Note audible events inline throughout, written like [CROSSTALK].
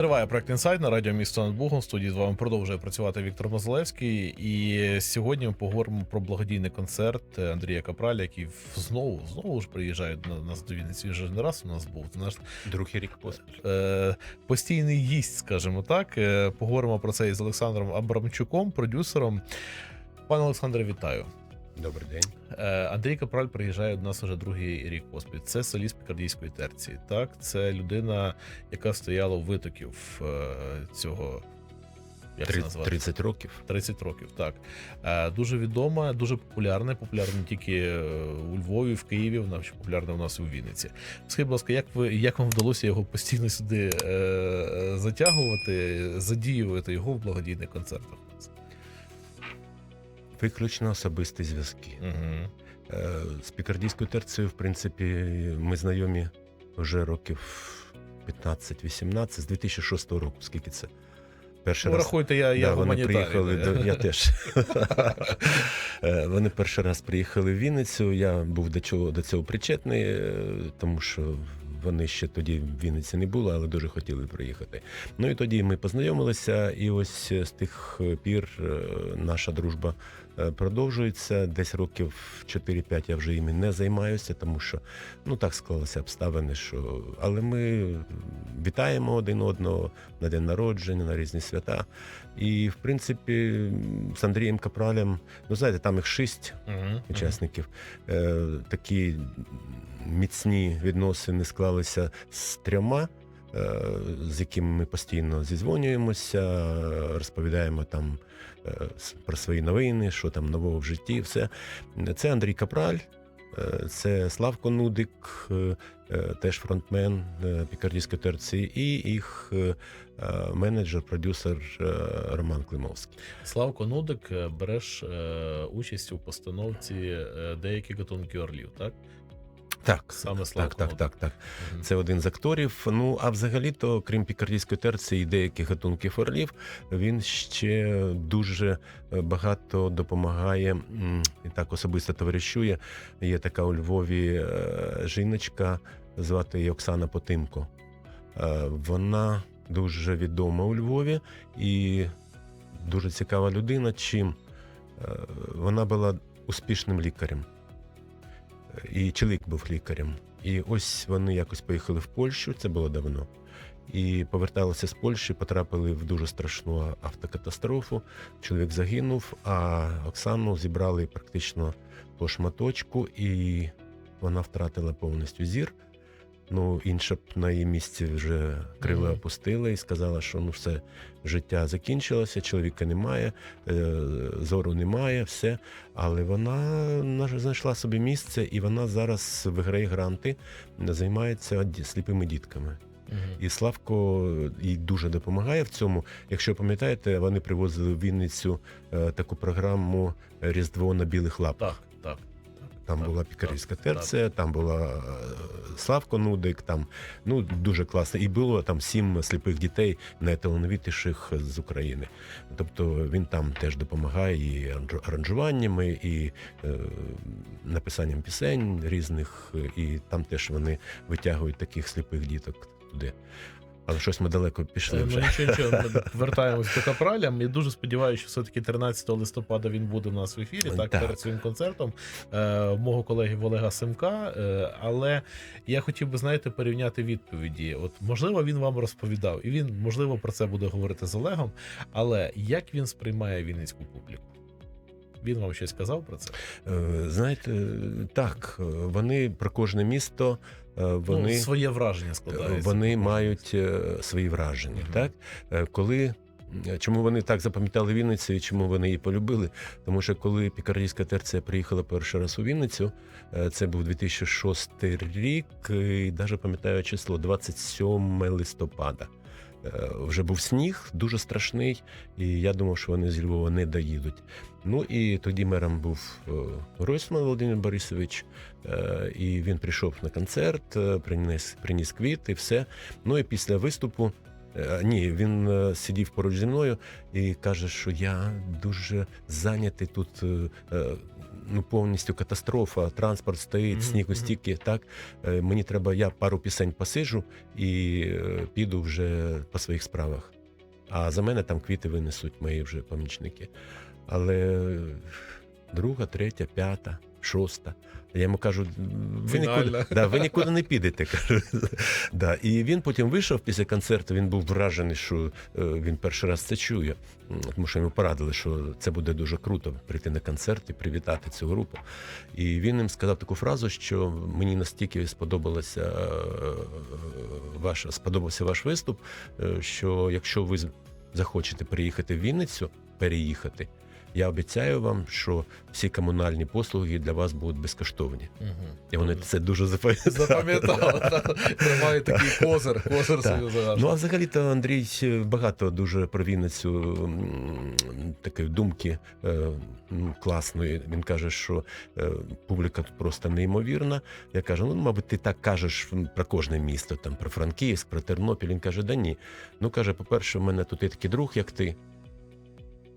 Триває проект інсайд на радіо місто над Богом. В студії з вами продовжує працювати Віктор Мозалевський. І сьогодні ми поговоримо про благодійний концерт Андрія Капраля, який знову знову ж приїжджає до нас до Вінниці. Він вже не раз у нас був. Наш Другий рік поспіль. е, постійний гість, скажімо так. Е, поговоримо про це із Олександром Абрамчуком, продюсером. Пане Олександре, вітаю. Добрий день. Е, Андрій Капраль приїжджає до нас уже другий рік поспіль. Це соліст пікардійської терції. Так, це людина, яка стояла у витоків е, цього. Як 30, 30 років. 30 років, так. Е, Дуже відома, дуже популярна. Популярна не тільки у Львові, в Києві, вона ще популярна у нас у Вінниці. Скажіть, будь ласка, як ви як вам вдалося його постійно сюди е, затягувати, задіювати його в благодійних концертах? Виключно особисті зв'язки. Угу. З пікардійською терцією, в принципі, ми знайомі вже років 15-18, з 2006 року, скільки це? Перший Ну, раз. рахуйте, я, я вони приїхали до я [LAUGHS] теж. Е, Вони перший раз приїхали в Вінницю. Я був до цього до цього причетний, е, тому що вони ще тоді в Вінниці не були, але дуже хотіли приїхати. Ну і тоді ми познайомилися, і ось з тих пір наша дружба продовжується. Десь років 4-5 я вже іми не займаюся, тому що ну так склалися обставини, що але ми вітаємо один одного на день народження, на різні свята. І в принципі з Андрієм Капралем, ну знаєте, там їх шість Мгм, учасників. Е, такі міцні відносини склалися з трьома. Е, З якими ми постійно зізвонюємося, розповідаємо там е, про свої новини, що там нового в житті. Все це Андрій Капраль, е, це Славко Нудик, теж фронтмен пікардійської терції, і їх менеджер, продюсер Роман Климовський. Славко Нудик береш участь у постановці деякі гатунки орлів, так? Так, Саме так, так, так, так. Мгм. Це один з акторів. Ну а взагалі-то, крім пікардійської терції і деяких гатунків орлів, він ще дуже е, багато допомагає і так особисто товаришує. Є така у Львові е, жіночка, звати її Оксана Потимко. Е, Вона дуже відома у Львові і дуже цікава людина. Чим вона була успішним лікарем. І чоловік був лікарем. І ось вони якось поїхали в Польщу, це було давно. І поверталися з Польщі, потрапили в дуже страшну автокатастрофу. Чоловік загинув, а Оксану зібрали практично по шматочку, і вона втратила повністю зір. Ну, інша б на її місці вже крила Мгм. опустила і сказала, що ну все, життя закінчилося, чоловіка немає, е, зору немає, все. Але вона знайшла собі місце, і вона зараз виграє гранти, займається сліпими дітками. Мгм. І Славко їй дуже допомагає в цьому. Якщо пам'ятаєте, вони привозили в Вінницю е, таку програму Різдво на білих лапах. Там була пікарівська терція, там була е, Славко Нудик, там ну дуже класно. І було там сім сліпих дітей найталановитіших з України. Тобто він там теж допомагає і аранжуваннями, і е, написанням пісень різних, і там теж вони витягують таких сліпих діток туди. Але щось ми далеко пішли Е, Ну, вже. нічого, нічого, ми [LAUGHS] вертаємось до Капраля. Я дуже сподіваюся, що все-таки 13 листопада він буде у нас в ефірі, так, Так. перед своїм концертом е, мого колеги Олега Семка. Е, але я хотів би, знаєте, порівняти відповіді. От, можливо, він вам розповідав, і він, можливо, про це буде говорити з Олегом. Але як він сприймає вінницьку публіку? Він вам щось казав про це? Е, Знаєте, так, е, вони про кожне місто, е, вони. ну, своє враження складається. Вони мають е, свої враження. Угу. Так Е, коли е, чому вони так запам'ятали Вінницю і чому вони її полюбили? Тому що коли пікардійська терція приїхала перший раз у Вінницю, е, це був 2006 рік, і навіть пам'ятаю число 27 листопада. Е, Вже був сніг, дуже страшний, і я думав, що вони з Львова не доїдуть. Ну і тоді мером був Ройсман Володимир Борисович, е, і він прийшов на концерт, е, приніс, приніс квіти, все. Ну і після виступу Е, Ні, він е, сидів поруч зі мною і каже, що я дуже зайнятий тут. е, е, Ну, повністю катастрофа, транспорт стоїть, Мгм, сніг мгм. стільки. Так Е, мені треба, я пару пісень посиджу і е, піду вже по своїх справах. А за мене там квіти винесуть мої вже помічники. Але друга, третя, п'ята, шоста. Я йому кажу, ви нікуди, [LAUGHS] да, ви нікуди не підете. [LAUGHS] Кажу. Да. І він потім вийшов після концерту. Він був вражений, що е, він перший раз це чує. Тому що йому порадили, що це буде дуже круто прийти на концерт і привітати цю групу. І він їм сказав таку фразу, що мені настільки сподобалося е, ваш, сподобався ваш виступ, е, що якщо ви захочете приїхати в Вінницю, переїхати. Я обіцяю вам, що всі комунальні послуги для вас будуть безкоштовні. Мгм. І вони це дуже запам'ятали. запам'ятали. [LAUGHS] так. Такий козир, козир собі загажує. Ну а взагалі-то Андрій багато дуже про Вінницю м, такої думки е, класної. Він каже, що е, публіка тут просто неймовірна. Я кажу, ну мабуть, ти так кажеш про кожне місто, там про Франківськ, про Тернопіль. Він каже, да ні. Ну каже, по-перше, в мене тут є такий друг, як ти.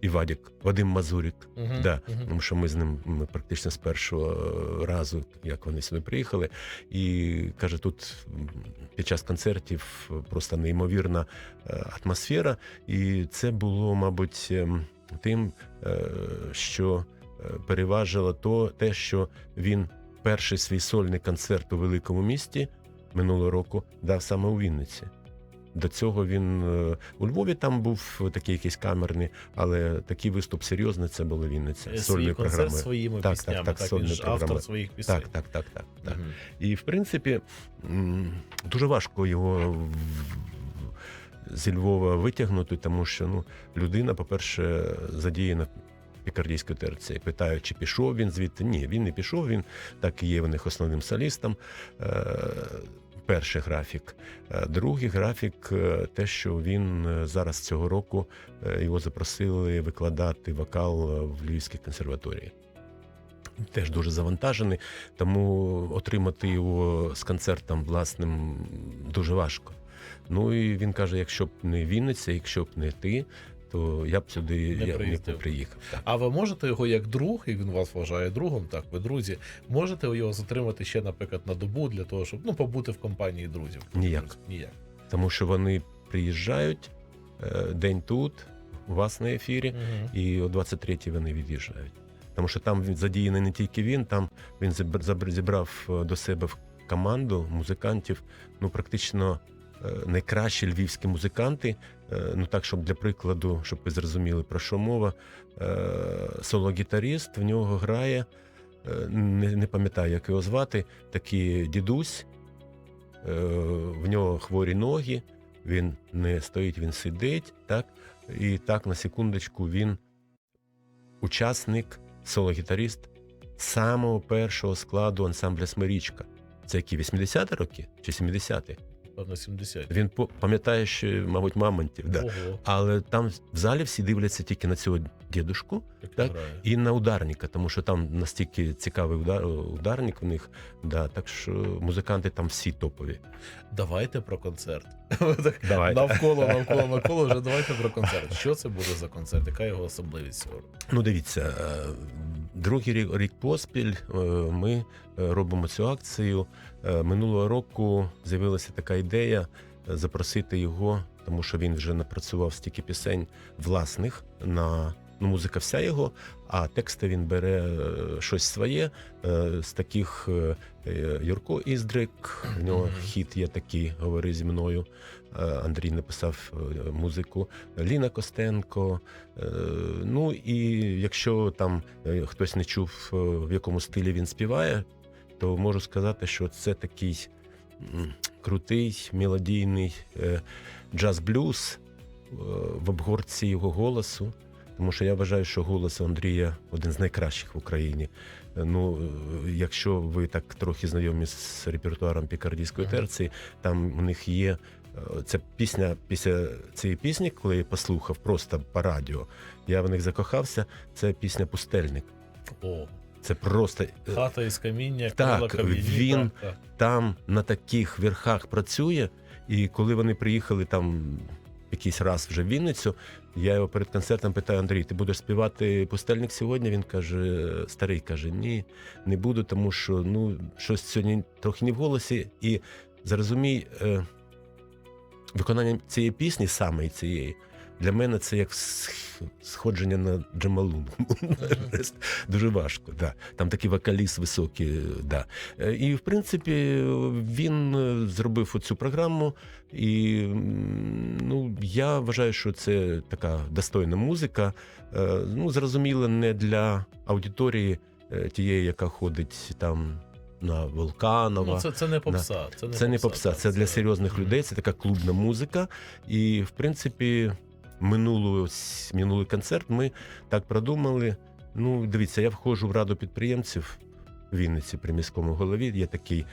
І Вадік, Вадим Мазурік. Мгм, Да, мгм. тому що ми з ним ми практично з першого е, разу, як вони сюди приїхали, і каже, тут під час концертів просто неймовірна е, атмосфера, і це було, мабуть, ем, тим, е, що е, переважило то, те, що він перший свій сольний концерт у великому місті минулого року дав саме у Вінниці. До цього він е, у Львові там був такий якийсь камерний, але такий виступ серйозний це було Вінниця. Сольної програми. своїми Так, піснями. так, так, Так, він ж програми. автор своїх пісень. Так, так, так, так, так. Мгм. І в принципі дуже важко його зі Львова витягнути, тому що ну, людина, по-перше, задіяна пікардійською терцією. Питають, чи пішов він звідти. Ні, він не пішов, він так і є в них основним солістом. Перший графік. Е, Другий графік е, те, що він е, зараз цього року його запросили викладати вокал в Львівській консерваторії. Теж дуже завантажений, тому отримати його з концертом власним дуже важко. Ну і він каже: якщо б не Вінниця, якщо б не ти, то я б сюди Не я не приїхав. Так. А ви можете його як друг, як він вас вважає другом, так ви друзі, можете його затримати ще, наприклад, на добу для того, щоб ну побути в компанії друзів? Ніяк. Ніяк. Тому що вони приїжджають е, день тут, у вас на ефірі, Мгм. і о 23-й вони від'їжджають. Тому що там він задіяний не тільки він, там він зібрав е, до себе в команду музикантів, ну практично найкращі львівські музиканти. Е, Ну так, щоб для прикладу, щоб ви зрозуміли про що мова, е, соло-гітаріст в нього грає, е, не, пам'ятаю, як його звати, такий дідусь, е, в нього хворі ноги, він не стоїть, він сидить, так? І так, на секундочку, він учасник, соло-гітаріст самого першого складу ансамбля Смирічка. Це які 80-ті роки чи 70-ті? Певно, 70. Він пам'ятає, що, мабуть, мамонтів. Да. Ого, Але там в залі всі дивляться тільки на цього дідушку Так. грає. і на ударника, тому що там настільки цікавий удар, ударник в них. Да, так що музиканти там всі топові. Давайте про концерт. [LAUGHS] Так, Давайте. Навколо, навколо, [LAUGHS] навколо. Вже давайте про концерт. Що це буде за концерт? Яка його особливість? Ну, дивіться, е, другий рік, рік поспіль е, ми е, робимо цю акцію. Е, Минулого року з'явилася така ідея запросити його, тому що він вже напрацював стільки пісень власних на ну, музика вся його, а тексти він бере е, щось своє е, з таких е, Юрко Іздрик. В нього хіт є такий, говори зі мною. Андрій написав музику. Ліна Костенко. Ну і якщо там хтось не чув, в якому стилі він співає, то можу сказати, що це такий крутий мелодійний джаз-блюз в обгорці його голосу. Тому що я вважаю, що голос Андрія один з найкращих в Україні. Е, Ну, е, якщо ви так трохи знайомі з репертуаром пікардійської терції, там у них є е, ця пісня після цієї пісні, коли я послухав просто по радіо, я в них закохався. Це пісня Пустельник. О, Це просто хата із каміння, Так, крила він- так, так. там на таких верхах працює, І коли вони приїхали там якийсь раз вже в Вінницю, я його перед концертом питаю: Андрій, ти будеш співати пустельник сьогодні? Він каже: старий каже, ні, не буду, тому що ну, щось сьогодні трохи не в голосі. І зрозумій, е, виконання цієї пісні, саме цієї, для мене це як сходження на Джамалун. [LAUGHS] Дуже важко. Да. Там такий вокаліст високий. Да. Е, І, в принципі, він е, зробив оцю програму, і ну, я вважаю, що це така достойна музика. Е, Ну, зрозуміло, не для аудиторії тієї, яка ходить там на Волканова. Ну, це, це не попса. Це не Це не попса, так, це для серйозних людей, це така клубна музика. І, в принципі, минулу, минулий концерт ми так продумали. Ну, дивіться, я входжу в раду підприємців в Вінниці при міському голові. Є такий, е,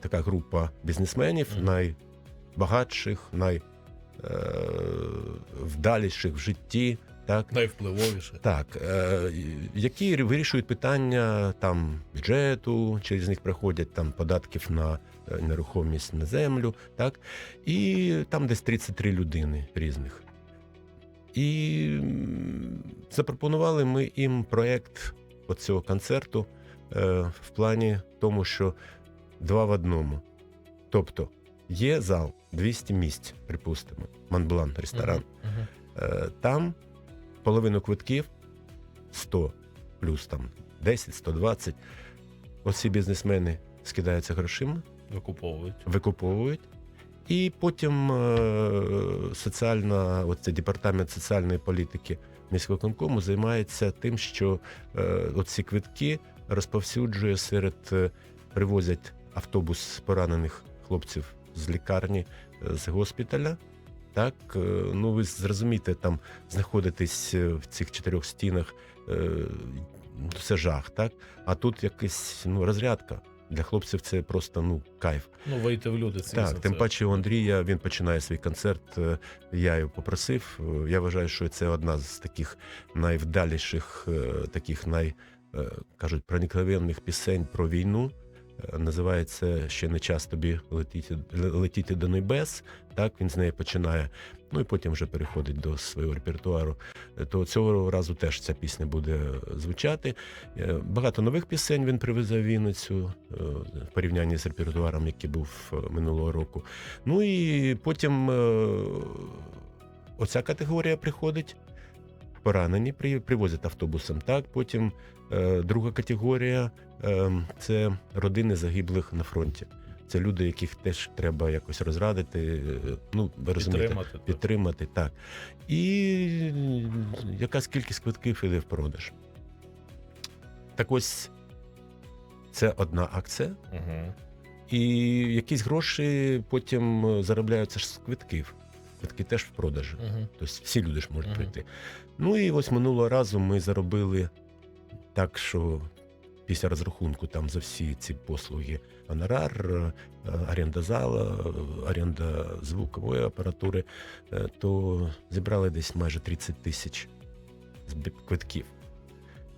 така група бізнесменів, найбагатших, найвдаліших в житті. Так, Найвпливовіше. так, е, які вирішують питання там бюджету, через них проходять там податків на е, нерухомість на землю, так, і там десь 33 людини різних. І запропонували ми їм проєкт оцього концерту е, в плані тому, що два в одному. Тобто є зал 200 місць, припустимо, Монблан, ресторан. Мгм, мгм. Е, Там половину квитків 100 плюс там 10, 120. Оці бізнесмени скидаються грошима, Викуповують. викуповують. І потім е, соціальна, оце департамент соціальної політики міськвиконкому займається тим, що е, оці квитки розповсюджує серед е, привозять автобус поранених хлопців з лікарні, з госпіталя. Так, ну ви зрозумієте, там знаходитись в цих чотирьох стінах, це жах, так? А тут якась ну, розрядка. Для хлопців це просто ну, кайф. Ну, вийти в люди, Це Так, тим це- паче у Андрія він починає свій концерт. е, Я його попросив. Е, Я вважаю, що це одна з таких найвдаліших, е, таких най кажуть, проникновенних пісень про війну. Називається ще не час тобі летіти, летіти до небес. Так він з неї починає. Ну і потім вже переходить до свого репертуару. То цього разу теж ця пісня буде звучати. Е, Багато нових пісень він привезе в Вінницю е, в порівнянні з репертуаром, який був е, минулого року. Ну і потім оця категорія приходить. Поранені при- привозять автобусом. Так, потім е, друга категорія е, це родини загиблих на фронті. Це люди, яких теж треба якось розрадити. е, Ну, ви розумієте, Підтримати. підтримати. Так. І якась кількість квитків іде в продаж. Так ось це одна акція, Мгм. і якісь гроші потім е, заробляються ж з квитків. Квитки теж в продажі. Мгм. Тобто всі люди ж можуть Мгм. прийти. Ну і ось минулого разу ми заробили так, що після розрахунку там за всі ці послуги гонорар, е, оренда зала, оренда звукової апаратури, е, то зібрали десь майже 30 тисяч квитків.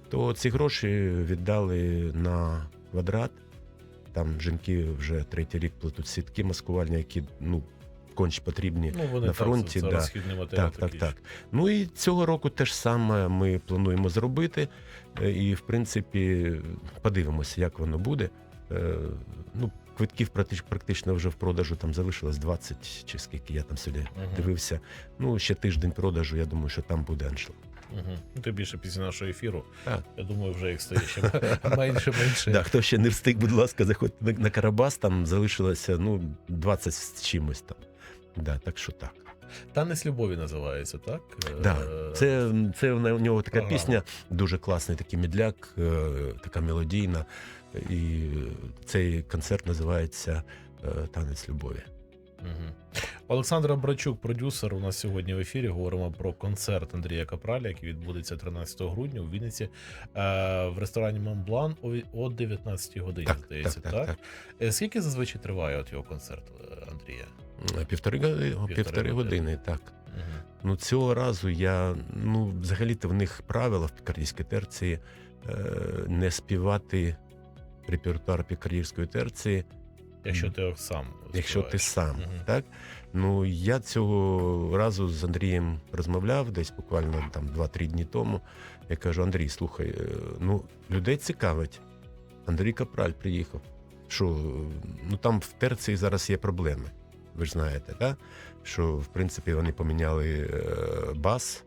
То ці гроші віддали на квадрат. Там жінки вже третій рік плетуть сітки маскувальні, які ну, конч потрібні. Ну, вони На так, фронті, це, це да. Так, так, так. Ну і цього року теж саме ми плануємо зробити. Е, І, в принципі, подивимося, як воно буде. Е, Ну, квитків практи- практично вже в продажу там залишилось 20, чи скільки я там сьогодні Мгм. дивився. Ну, ще тиждень продажу, я думаю, що там буде аншлаг. Ну, тим більше після нашого ефіру. Так. Я думаю, вже їх стає ще менше, менше. Да, хто ще не встиг, будь ласка, заходьте на, на Карабас, там залишилося ну, 20 з чимось там. Да, так що так. Танець любові називається, так? Да, Е, Це, це в нього така ага. пісня, дуже класний такий медляк, е, така мелодійна. І цей концерт називається е, Танець любові. Олександр Абрачук, продюсер, у нас сьогодні в ефірі. Говоримо про концерт Андрія Капраля, який відбудеться 13 грудня у Вінниці е, в ресторані Монблан о ві- о 19 годині. Так, здається, так, так, так. Е, Скільки зазвичай триває от його концерт е, Андрія? Півтори, годи- півтори години. години, так. Мгм. Ну, цього разу я, ну, взагалі-то в них правила в пікардійській терції не співати репертуар пікардійської терції Якщо ти сам. якщо ти сам. Мгм. Так? Ну, я цього разу з Андрієм розмовляв десь буквально там 2-3 дні тому. Я кажу: Андрій, слухай, е, ну, людей цікавить. Андрій Капраль приїхав. Що, ну там в Терції зараз є проблеми. Ви ж знаєте, так? що в принципі вони поміняли е, бас,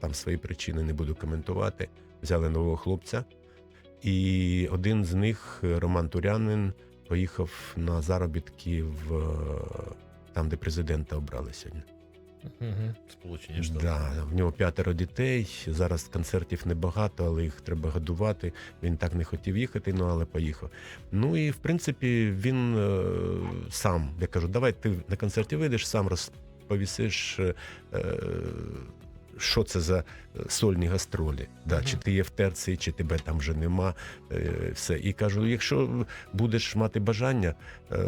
там свої причини не буду коментувати. Взяли нового хлопця. І один з них, е, Роман Турянин, поїхав на заробітки в е, там, де президента обрали сьогодні. Сполучені Штати. Да, в нього п'ятеро дітей. Зараз концертів небагато, але їх треба годувати. Він так не хотів їхати, ну але поїхав. Ну і в принципі він е, сам. Я кажу, давай ти на концерті вийдеш, сам розповісиш. Е, е, що це за е, сольні гастролі? Да, Мгм. Чи ти є в терції, чи тебе там вже нема. Е, все. І кажу: якщо будеш мати бажання, е,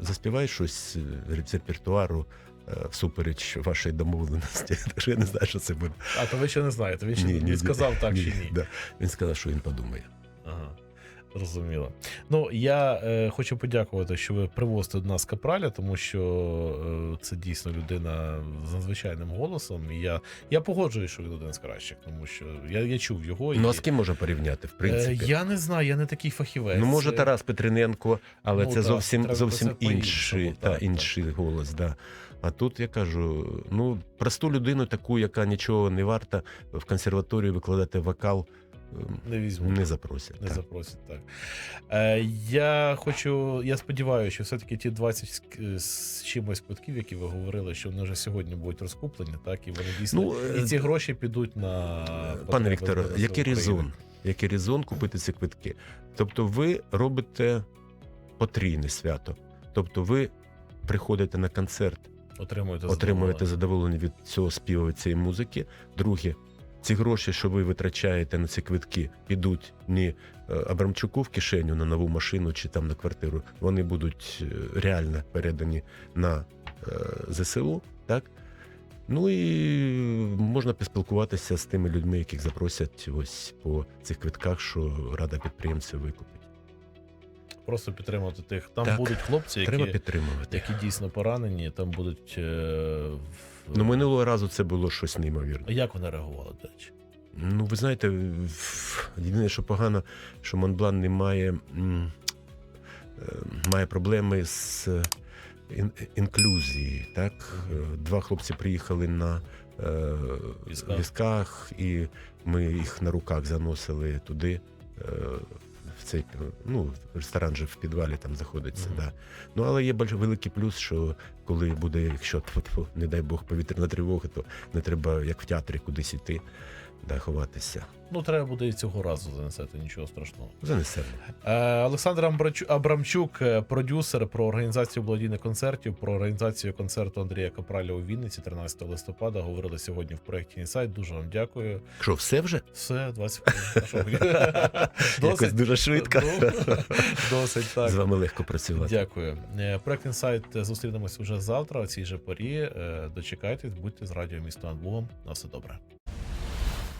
заспівай щось з репертуару всупереч вашої домовленості. Так [LAUGHS] що я не знаю, що це буде. А то ви ще не знаєте. Він ще не сказав так чи ні. Да. Він сказав, що він подумає. Ага. Зрозуміло. Ну я е, хочу подякувати, що ви привозите до нас капраля, тому що е, це дійсно людина з надзвичайним голосом. І я, я погоджуюсь, що він один з кращих, тому що я, я чув його. Ну а з ким можна порівняти, в е, принципі? я не знаю, я не такий фахівець. Ну, може, Е, Тарас Петриненко, але Ну, це так, зовсім, зовсім інший, та, так, інший голос. Да. А тут я кажу: ну, просту людину, таку, яка нічого не варта, в консерваторію викладати вокал Не візьму. не запросять. Не так. запросять, так. Е, я хочу, я сподіваюся, що все-таки ті 20 з- з чимось квитків, які ви говорили, що вони вже сьогодні будуть розкуплені, так, і вони дійсно. Ну, е, і ці гроші підуть на. Пане Вікторе, який резон? Який резон купити ці квитки? Тобто, ви робите потрійне свято. Тобто, ви приходите на концерт, Отримуєте отримуєте задоволення. задоволення від цього співу цієї музики. Друге, ці гроші, що ви витрачаєте на ці квитки, підуть не е, Абрамчуку в кишеню на нову машину чи там на квартиру. Вони будуть е, реально передані на е, ЗСУ, так? Ну і можна поспілкуватися з тими людьми, яких запросять ось по цих квитках, що рада підприємців викупить. Просто підтримувати тих. Там Так. будуть хлопці, Треба які, підтримувати. які дійсно поранені, там будуть. Е, Ну минулого разу це було щось неймовірне. А Як вони реагували, до речі? Ну, ви знаєте, єдине, що погано, що Монблан не має, е, має проблеми з е, ін- інклюзії. Так? Е, Два хлопці приїхали на візках, і ми їх на руках заносили туди. В цей ну, ресторан же в підвалі там знаходиться. Мгм. Да. Ну, але є більш великий плюс, що коли буде, якщо [LAUGHS] не дай Бог, повітряна тривога, то не треба, як в театрі, кудись іти, да, ховатися. Ну, треба буде і цього разу занесати, нічого страшного. Занесемо. Е, Олександр Абрамчук, е, продюсер про організацію благодійних концертів, про організацію концерту Андрія Капраля у Вінниці 13 листопада. Говорили сьогодні в проєкті Інсайт. Дуже вам дякую. Що, все вже? Все, 20 хвилин. [LAUGHS] Якось дуже швидко. Ну, Досить так. З вами легко працювати. Дякую. Е, Проект Інсайт зустрінемось уже завтра, о цій же порі. Дочекайтесь, будьте з радіо місто над Богом. На все добре.